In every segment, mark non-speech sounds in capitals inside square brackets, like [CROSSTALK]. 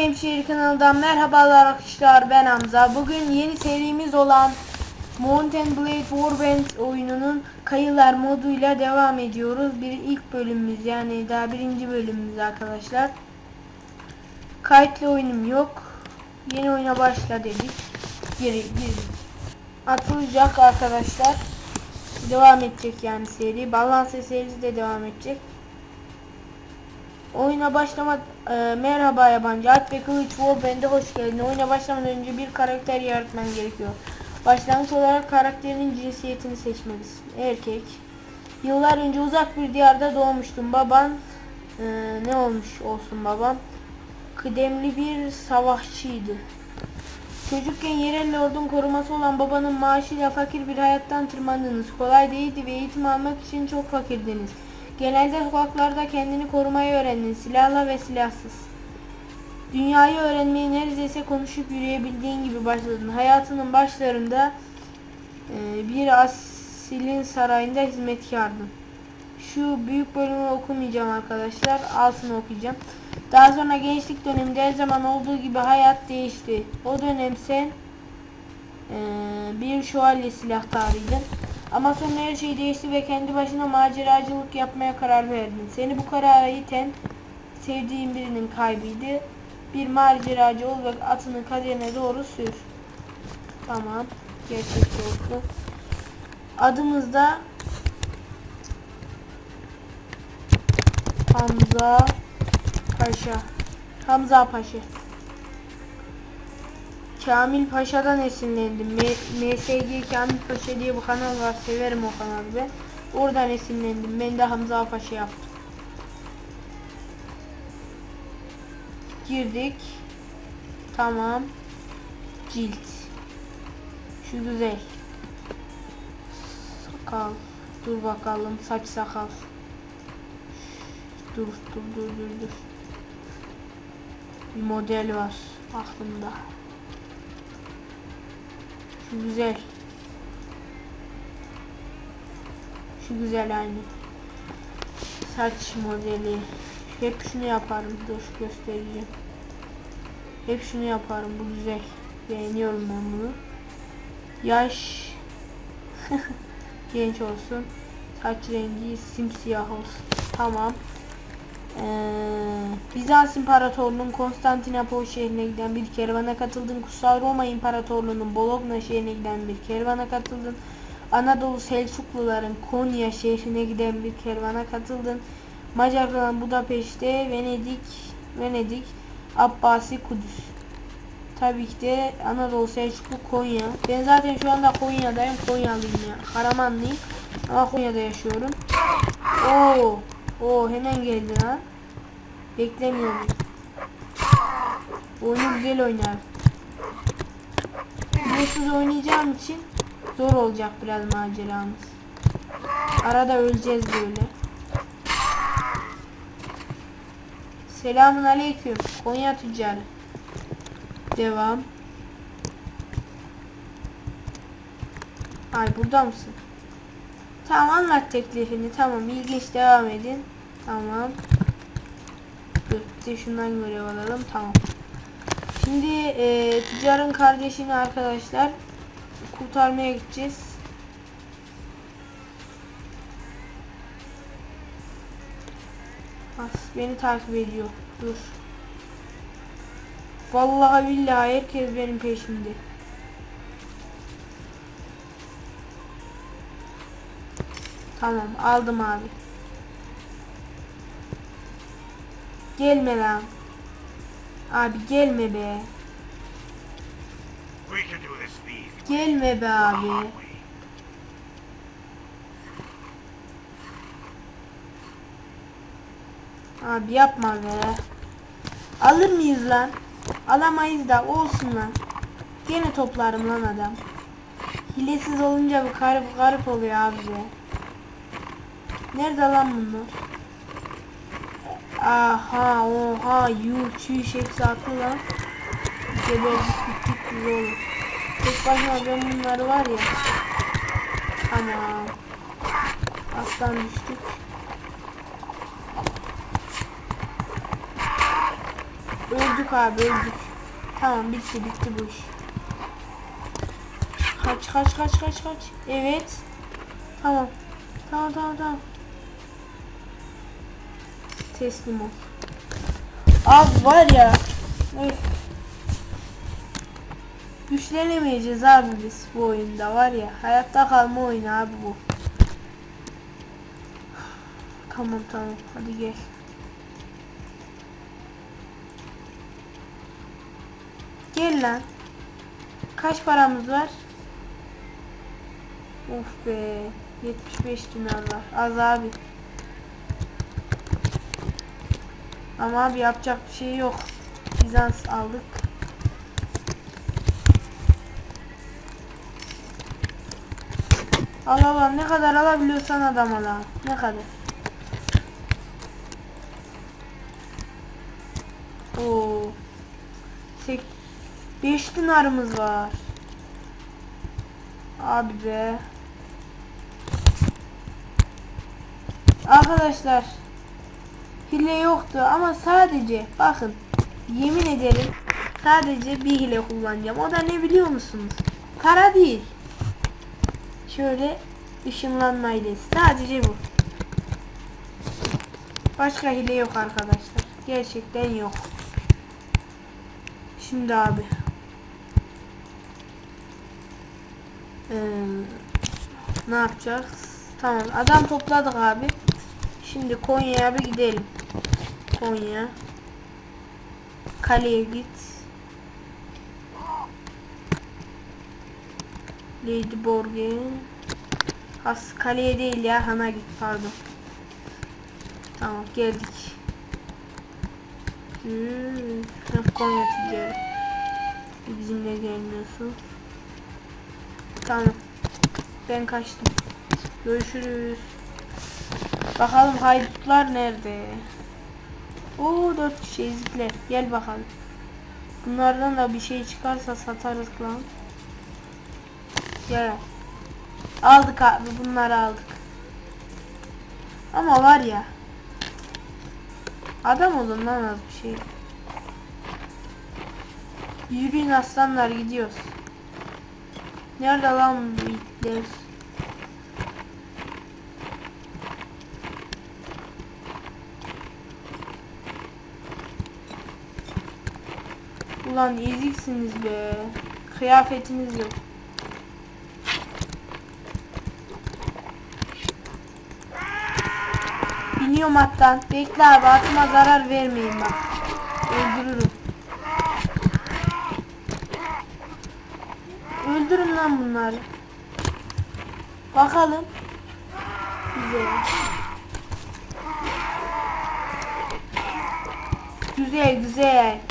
Hemşehri kanalından merhabalar arkadaşlar ben Hamza. Bugün yeni serimiz olan Mountain Blade Warband oyununun kayılar moduyla devam ediyoruz. Bir ilk bölümümüz yani daha birinci bölümümüz arkadaşlar. Kayıtlı oyunum yok. Yeni oyuna başla dedik. Geri girdik. Atılacak arkadaşlar. Devam edecek yani seri. Balance serisi de devam edecek. Oyuna başlama e, merhaba yabancı at ve kılıç Warband'e hoş geldin. Oyuna başlamadan önce bir karakter yaratman gerekiyor. Başlangıç olarak karakterinin cinsiyetini seçmelisin. Erkek. Yıllar önce uzak bir diyarda doğmuştum. Baban e, ne olmuş olsun babam? Kıdemli bir savaşçıydı. Çocukken yerel lordun koruması olan babanın maaşıyla fakir bir hayattan tırmandınız. Kolay değildi ve eğitim almak için çok fakirdiniz. Genelde sokaklarda kendini korumayı öğrendin. Silahla ve silahsız. Dünyayı öğrenmeye neredeyse konuşup yürüyebildiğin gibi başladın. Hayatının başlarında e, bir asilin sarayında hizmetkardın. Şu büyük bölümü okumayacağım arkadaşlar. Altını okuyacağım. Daha sonra gençlik döneminde her zaman olduğu gibi hayat değişti. O dönem sen e, bir şövalye silahtarıydın. Ama sonra her şey değişti ve kendi başına maceracılık yapmaya karar verdin. Seni bu karara iten sevdiğin birinin kaybıydı. Bir maceracı ol ve atını kaderine doğru sür. Tamam. Gerçekçi olsun. Adımız da Hamza Paşa. Hamza Paşa. Kamil Paşa'dan esinlendim. M- MSG Kamil Paşa diye bu kanal var. Severim o kanalı ben. Oradan esinlendim. Ben de Hamza Paşa yaptım. Girdik. Tamam. Cilt. Şu güzel. Sakal. Dur bakalım. Saç sakal. Dur dur dur dur dur. Bir model var aklımda. Güzel. Şu güzel aynı. Saç modeli. Hep şunu yaparım. Dur göstereceğim. Hep şunu yaparım. Bu güzel. Beğeniyorum ben bunu. Yaş [LAUGHS] genç olsun. Saç rengi simsiyah olsun. Tamam. Ee, Bizans İmparatorluğu'nun Konstantinopol şehrine giden bir kervana katıldın. Kutsal Roma İmparatorluğu'nun Bologna şehrine giden bir kervana katıldın. Anadolu Selçukluların Konya şehrine giden bir kervana katıldın. Macarların Budapeşte, Venedik, Venedik, Abbasi Kudüs. Tabii ki de Anadolu Selçuklu Konya. Ben zaten şu anda Konya'dayım. Konyalıyım ya. Karamanlıyım. Ama Konya'da yaşıyorum. Oo. Oo hemen geldi ha. Beklemiyordum. Oyunu güzel oynar. Biliyorsunuz oynayacağım için zor olacak biraz maceramız. Arada öleceğiz böyle. Selamun aleyküm. Konya tüccarı. Devam. Ay burada mısın? Tamam anlat teklifini. Tamam ilginç devam edin. Tamam. Dur bir şundan görev alalım. Tamam. Şimdi e, tüccarın kardeşini arkadaşlar kurtarmaya gideceğiz. As, beni takip ediyor. Dur. Vallahi billahi herkes benim peşimde. Tamam aldım abi. Gelme lan. Abi gelme be. Gelme be abi. Abi yapma be. Alır mıyız lan? Alamayız da olsun lan. Gene toplarım lan adam. Hilesiz olunca bir garip garip oluyor abi. Nerede lan bunlar? Aha oha yuh çüş hepsi haklı lan. Geberdik bittik biz oğlum. Tek başıma ben bunları var ya. Tamam. Aslan düştük. Öldük abi öldük. Tamam bitti bitti bu iş. Kaç kaç kaç kaç kaç. Evet. Tamam. Tamam tamam tamam. Teslim ol. Abi var ya. Öf. Güçlenemeyeceğiz abi biz bu oyunda var ya. Hayatta kalma oyunu abi bu. Tamam tamam hadi gel. Gel lan. Kaç paramız var? Of be. 75 dinar var. Az abi. Ama abi yapacak bir şey yok. Bizans aldık. Al al ne kadar alabiliyorsan adam al. Ne kadar? Oo. 5 dinarımız var. Abi be. Arkadaşlar hile yoktu ama sadece bakın yemin ederim sadece bir hile kullanacağım. O da ne biliyor musunuz? Para değil. Şöyle ışınlanma hilesi. Sadece bu. Başka hile yok arkadaşlar. Gerçekten yok. Şimdi abi. Ee, ne yapacağız? Tamam adam topladık abi. Şimdi Konya'ya bir gidelim. Konya. Kaleye git. Lady Borgen. Has kaleye değil ya hana git pardon. Tamam geldik. Hmm, hep Konya tüccarı. Bizimle gelmiyorsun. Tamam. Ben kaçtım. Görüşürüz. Bakalım haydutlar nerede? Oo dört kişi ezikler. Gel bakalım. Bunlardan da bir şey çıkarsa satarız lan. Gel. Aldık abi bunları aldık. Ama var ya. Adam olun lan az bir şey. Yürüyün aslanlar gidiyoruz. Nerede lan bu itler? Ulan eziksiniz be. Kıyafetiniz yok. Biniyorum attan. Bekle abi atıma zarar vermeyin bak. Öldürürüm. Öldürün lan bunları. Bakalım. Güzel. Güzel güzel.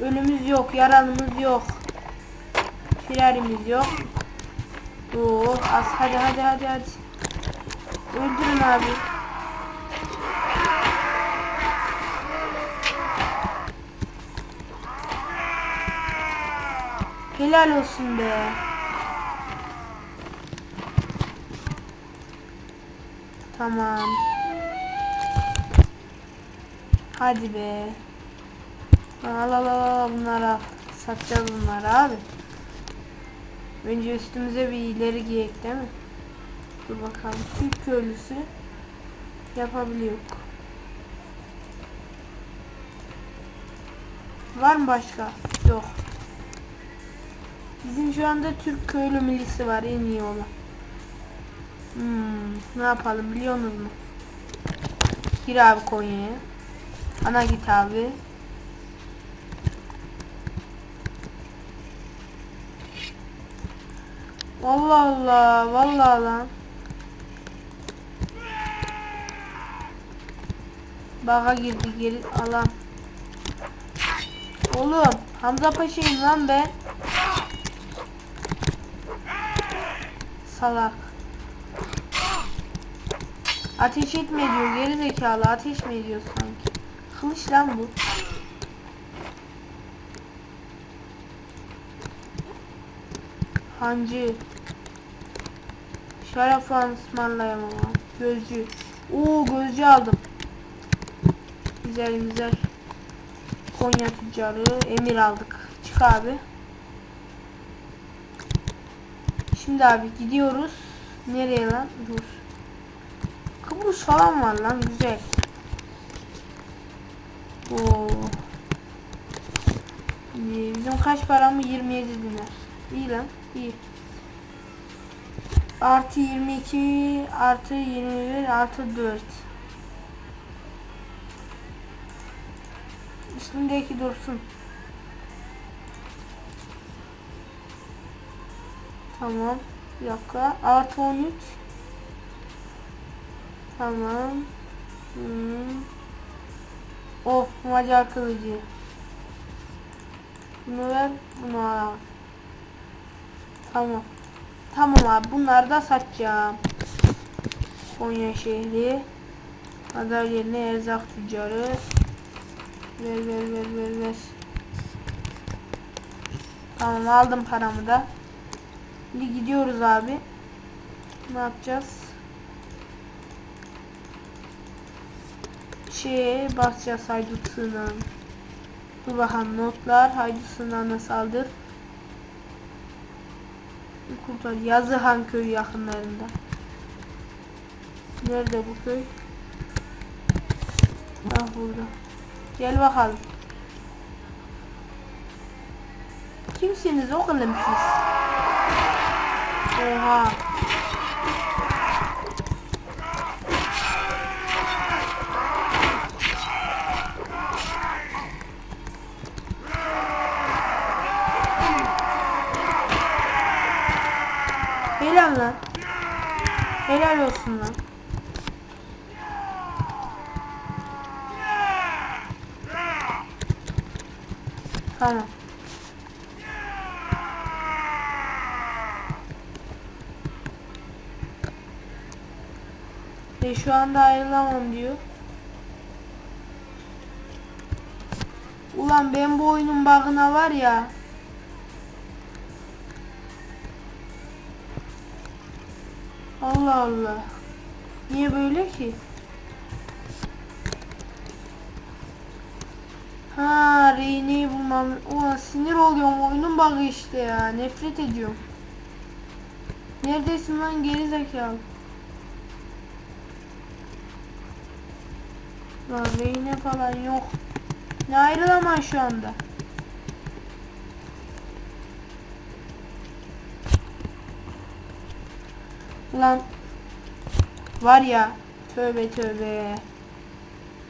Ölümüz yok, yaralımız yok. Firarimiz yok. Oo, az hadi hadi hadi hadi. Öldürün abi. Helal olsun be. Tamam. Hadi be. Al al al al. Satacağız bunları abi. Önce üstümüze bir ileri giyek değil mi? Dur bakalım. Türk köylüsü yapabiliyor. Var mı başka? Yok. Bizim şu anda Türk köylü milisi var en iyi olan. Hmm, ne yapalım biliyor musunuz? Gir abi Konya'ya. Ana git abi. Allah Allah, vallahi lan. Baga girdi geri alan. Oğlum, Hamza Paşa'yım lan ben. Salak. Ateş etme diyor, geri zekalı ateş mi ediyor sanki? Kılıç lan bu. Hancı. Şarap falan ısmarlayamam ama. Gözcü. Oo gözcü aldım. Güzel güzel. Konya tüccarı emir aldık. Çık abi. Şimdi abi gidiyoruz. Nereye lan? Dur. Kıbrıs falan var lan güzel. Oo. Ee, Bizim kaç para mı? 27 dinar. İyi lan. İyi. Artı 22 artı 21 artı 4. Üstündeki dursun. Tamam. Bir dakika. Artı 13. Tamam. Hmm. Of Macar kılıcı. Bunu ver. Bunu al. Tamam. Tamam abi. Bunları da satacağım. Konya şehri. Madar yerine erzak tüccarı. Ver ver ver ver ver. Tamam aldım paramı da. Şimdi gidiyoruz abi. Ne yapacağız? Şeye basacağız haydut sığınağın. Dur bakalım notlar haydut sığınağına saldır. Kurtar Yazıhan köyü yakınlarında. Nerede bu köy? Ah burada. Gel bakalım. Kimsiniz oğlum siz? Oha. Helal lan. Helal olsun lan. Tamam. Ve şu anda ayrılamam diyor. Ulan ben bu oyunun bug'ına var ya. Allah Allah. Niye böyle ki? Ha, Reyne'yi bulmam. Ulan sinir oluyorum. Oyunun bug'ı işte ya. Nefret ediyorum. Neredesin lan geri zekalı? Lan Reyne falan yok. Ne ayrılaman şu anda? Lan var ya tövbe tövbe.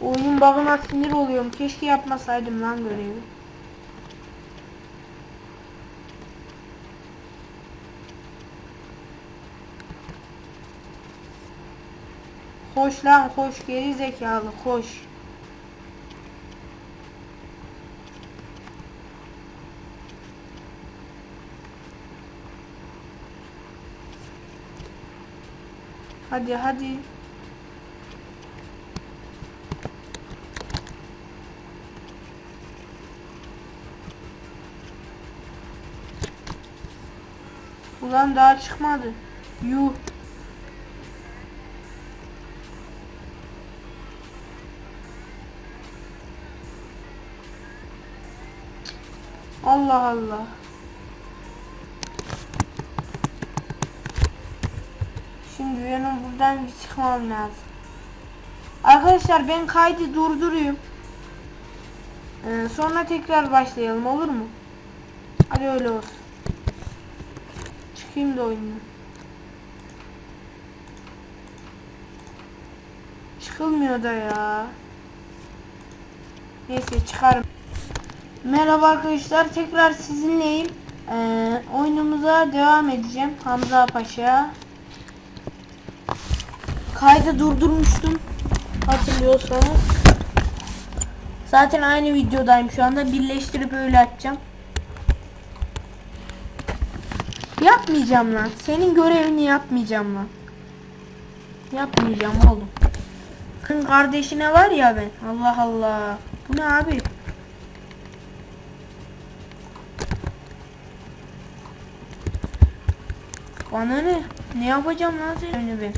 Oyunun bug'ına sinir oluyorum. Keşke yapmasaydım lan görevi. Koş lan koş geri zekalı koş. Hadi hadi. Ulan daha çıkmadı. Yuh. Allah Allah. Buradan çıkmam lazım. Arkadaşlar ben kaydı durdurayım. Ee, sonra tekrar başlayalım olur mu? Hadi öyle olsun. Çıkayım da oyundan. Çıkılmıyor da ya. Neyse çıkarım. Merhaba arkadaşlar tekrar sizinleyim. Ee, oyunumuza devam edeceğim. Hamza Paşa. Kaydı durdurmuştum. Hatırlıyorsanız. Zaten aynı videodayım şu anda. Birleştirip öyle açacağım. Yapmayacağım lan. Senin görevini yapmayacağım lan. Yapmayacağım oğlum. Kın kardeşine var ya ben. Allah Allah. Bu ne abi? Bana ne? Ne yapacağım lan seninle ben?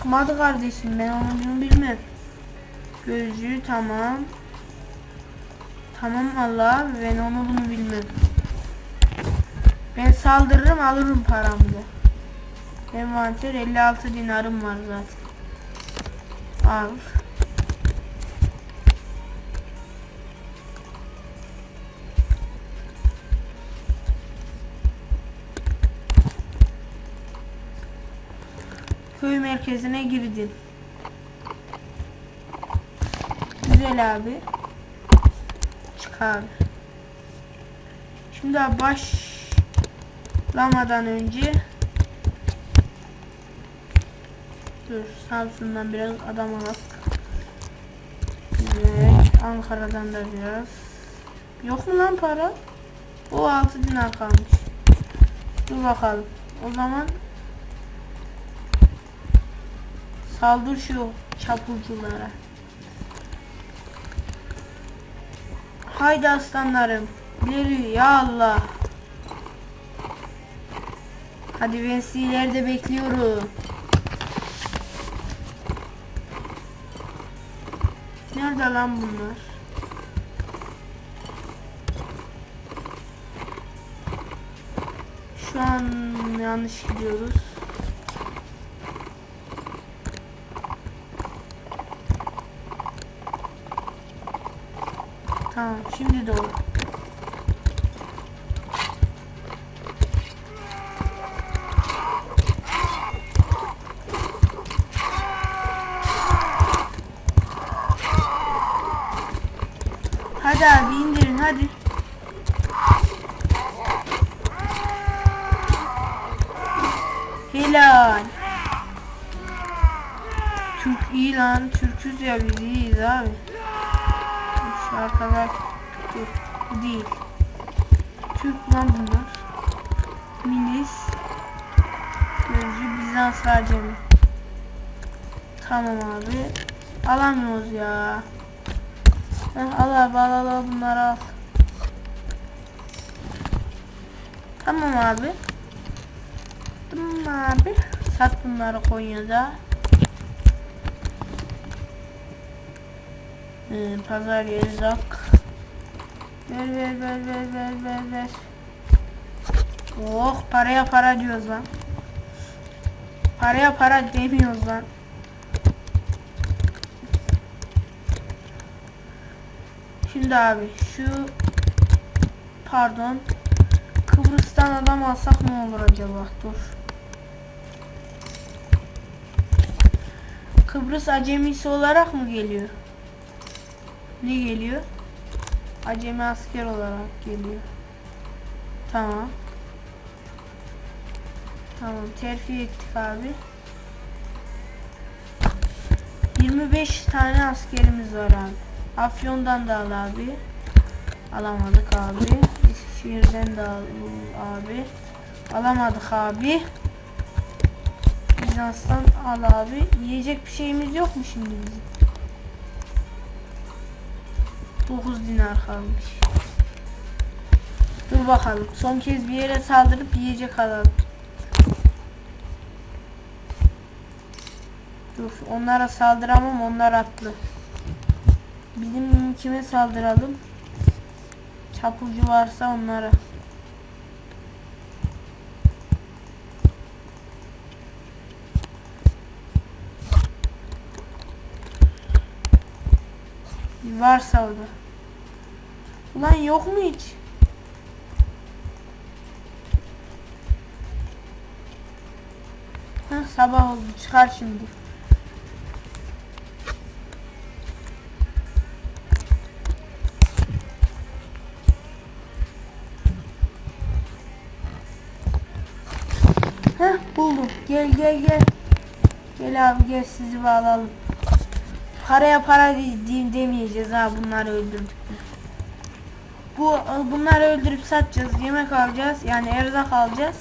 Çıkmadı kardeşim ben onu bilmem. Gözcü tamam. Tamam Allah ben onu bunu bilmem. Ben saldırırım alırım paramı. Envanter 56 dinarım var zaten. Al. Köy merkezine girdin. Güzel abi. Çık abi. Şimdi abi başlamadan önce Dur Samsun'dan biraz adam alalım. Evet Ankara'dan da biraz. Yok mu lan para? O 6 dinar kalmış. Dur bakalım. O zaman saldır şu çapulculara. Haydi aslanlarım. İleri ya Allah. Hadi ben sizi ileride bekliyorum. Nerede lan bunlar? Şu an yanlış gidiyoruz. Tamam şimdi doğru. Türk lan bunlar. Milis. Gözcü Bizans harcamı. Tamam abi. Alamıyoruz ya. Heh, al abi al al al bunları al. Tamam abi. Tamam abi. Sat bunları Konya'da. Ee, pazar yeri zak. Ver ver ver ver ver ver ver. Oh paraya para diyoruz lan. Paraya para demiyoruz lan. Şimdi abi şu pardon Kıbrıs'tan adam alsak ne olur acaba? Dur. Kıbrıs acemisi olarak mı geliyor? Ne geliyor? Acemi asker olarak geliyor. Tamam. Tamam terfi ettik abi. 25 tane askerimiz var abi. Afyon'dan da al abi. Alamadık abi. Eskişehir'den de al abi. Alamadık abi. Bizans'tan al abi. Yiyecek bir şeyimiz yok mu şimdi bizim? 9 dinar kalmış. Dur bakalım. Son kez bir yere saldırıp yiyecek alalım. Dur onlara saldıramam onlar atlı. Bizim kime saldıralım? Çapulcu varsa onlara. Varsa o da. Ulan yok mu hiç? Heh, sabah oldu çıkar şimdi. Heh buldum. Gel gel gel. Gel abi gel sizi bağlayalım. Paraya para de- de- demeyeceğiz ha bunları öldürdük. Bu bunları öldürüp satacağız. Yemek alacağız. Yani erzak alacağız.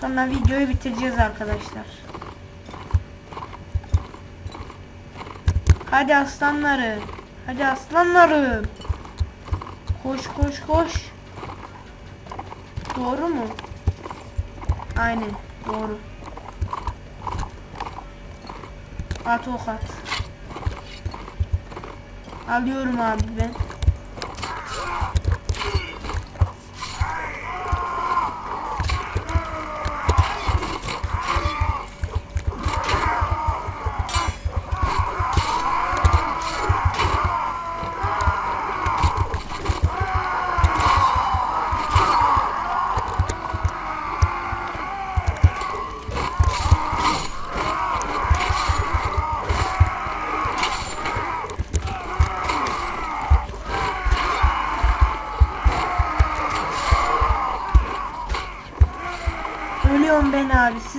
Sonra videoyu bitireceğiz arkadaşlar. Hadi aslanları. Hadi aslanlarım. Koş koş koş. Doğru mu? Aynen doğru. At ok at. Alıyorum abi ben.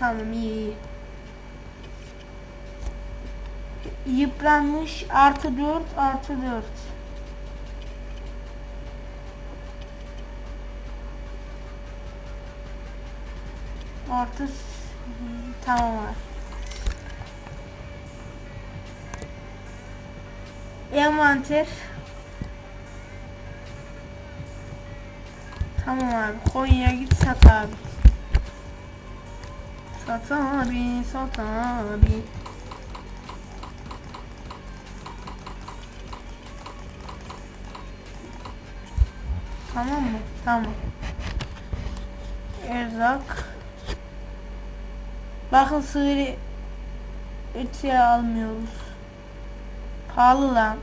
Tamam iyi iyi. Yıpranmış artı 4 artı 4. Artı tamam abi. Envanter. Tamam abi. Konya'ya git sat abi. Sat abi. Tamam mı? Tamam. Erzak. Bakın sığırı öteye almıyoruz. Pahalı lan.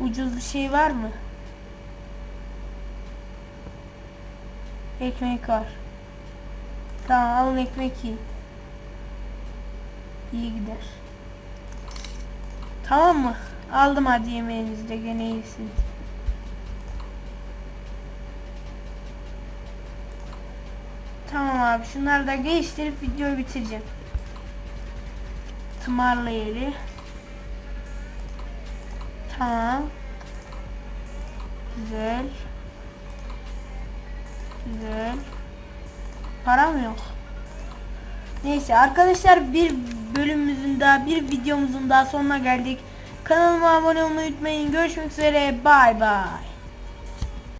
Ucuz bir şey var mı? Ekmek var. Tamam alın ekmek yiyin. İyi gider. Tamam mı? Aldım hadi yemeğinizi de gene iyisiniz. Tamam abi şunları da geçtirip videoyu bitireceğim. Tımarlı yeri. Tamam. Güzel. Güzel. Para mı yok? Neyse arkadaşlar bir bölümümüzün daha bir videomuzun daha sonuna geldik. Kanalıma abone olmayı unutmayın. Görüşmek üzere. Bay bay.